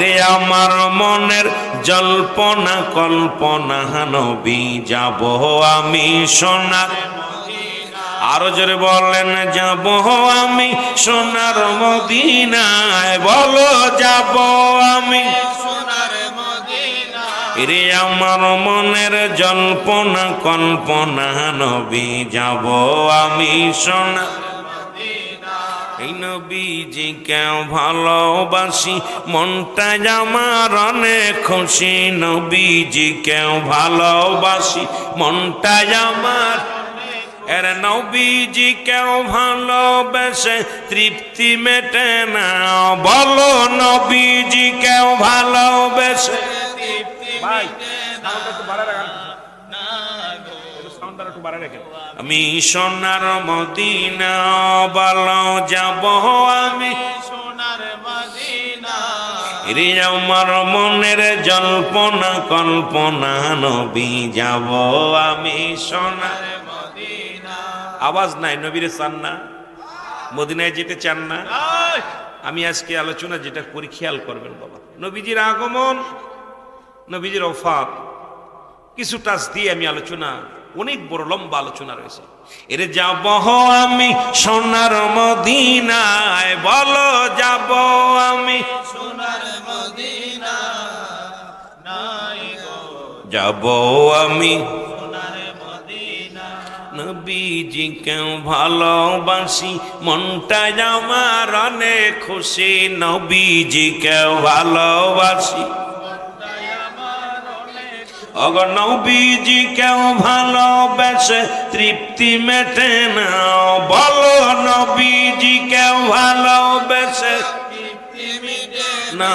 রে আমার মনের জল্পনা, কল্পনা, নবী যাব আমি সোনার আরও জোরে বলেন, যাব আমি সোনার মদিনায়। বলো, যাব আমি রে আমার মনের জল্পনা, কল্পনা, নবী যাব আমি সোনা এই নবীজি কেউ ভালোবাসি মনটা আমার অনেক খুশি। নবীজি কেউ ভালোবাসি মনটা আমার এর নবীজি কেউ ভালোবেসে তৃপ্তি মেটে না। বলো নবীজি কেউ ভালোবেসে ভাই আমি সোনার মদিনা বলো যাব আমি। রে আমার মনের জল্পনা কল্পনা নবী যাব আমি সোনার আওয়াজ নাই নবীর চান না? মদিনায় যেতে চান না? আমি আজকে আলোচনা যেটা করি খেয়াল করবেন বাবা। নবীজির আগমন নবীজির অফাত কিছু টাচ দিয়ে আমি আলোচনা অনেক বড় লম্বা আলোচনা রয়েছে। এর যাব আমি সোনার মদিনায়, বলো যাব আমি সোনার মদিনায়, যাব আমি নবীজি কেউ ভালোবাসি, মনটা আমার অনেক খুশি, নবীজি কেউ ভালোবাসি। অগ নবীজি কেউ ভালোবেসে তৃপ্তি মেটে না বলো নবীজি, কেউ ভালোবেসে না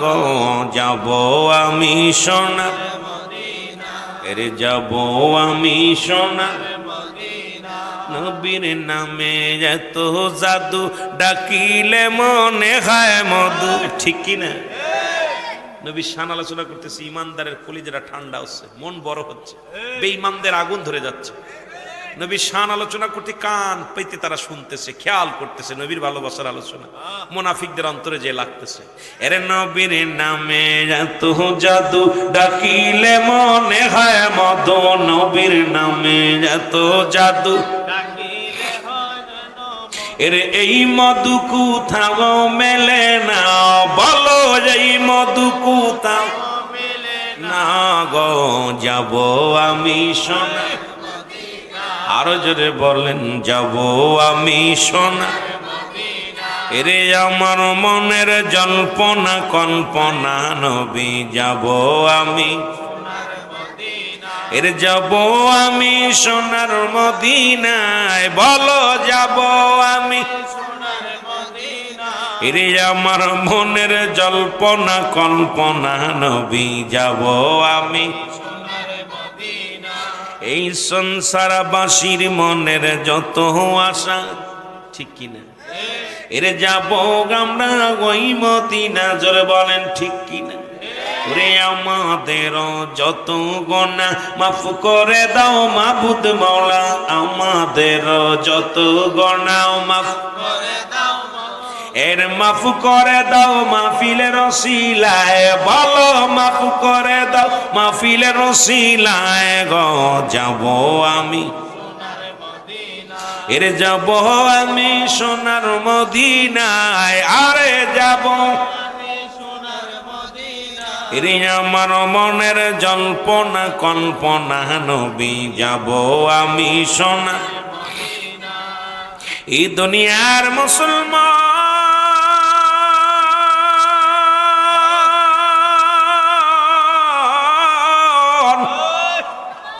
গো, যাব আমি সোনা, এরে যাব আমি সোনা। নবীর নামে এত জাদু, ডাকিলে মনে হয় মধু। ঠিক কি না নবী শান আলোচনা করতেছে, ইমানদারের কলিজারা ঠান্ডা হচ্ছে, মন বড় হচ্ছে, বেঈমানদের আগুন ধরে যাচ্ছে। নবী শান আলোচনা করতে কান পেতে তারা শুনতেছে, খেয়াল করতেছে নবীর ভালোবাসার আলোচনা। মোনাফিকদের অন্তরে যে লাগতেছে, এরে নবীর নামে এত জাদু ডাকিলে মনে হয় মদ, নবীর নামে এত জাদু এর এই মধু কোথাও মেলে মধু কোথাও না গো, যাব আমি সোনা। আরও জোরে বলেন যাব আমি সোনা। এরে আমার মনের জল্পনা, কল্পনা, নবী, যাব আমি। এর যাব আমি সোনার মদিনায়, বলো যাব আমি। এরে আমার মনের জল্পনা, কল্পনা, নবী যাব আমি। এই সংসারবাসীর মনের যত আশা, ঠিক কিনা এরে যাব আমরা ওই মতিনা জোরে বলেন, ঠিক কিনা ওরে আমাদের যত গোনা, মাফ করে দাও মাবুদ মাওলা, আমাদের যত গোনা, মাফ এর মাফ করে দাও মাহফিলের রসিলায় বলো মাফ করে দাও মাহফিলের রসিলায় গ, যাব আমি। এর যাব আমি সোনার মদিনায়, আরে যাব। রে আমার মনের জল্পনা, কল্পনা, নবী, যাব আমি সোনা। এই দুনিয়ার মুসলমান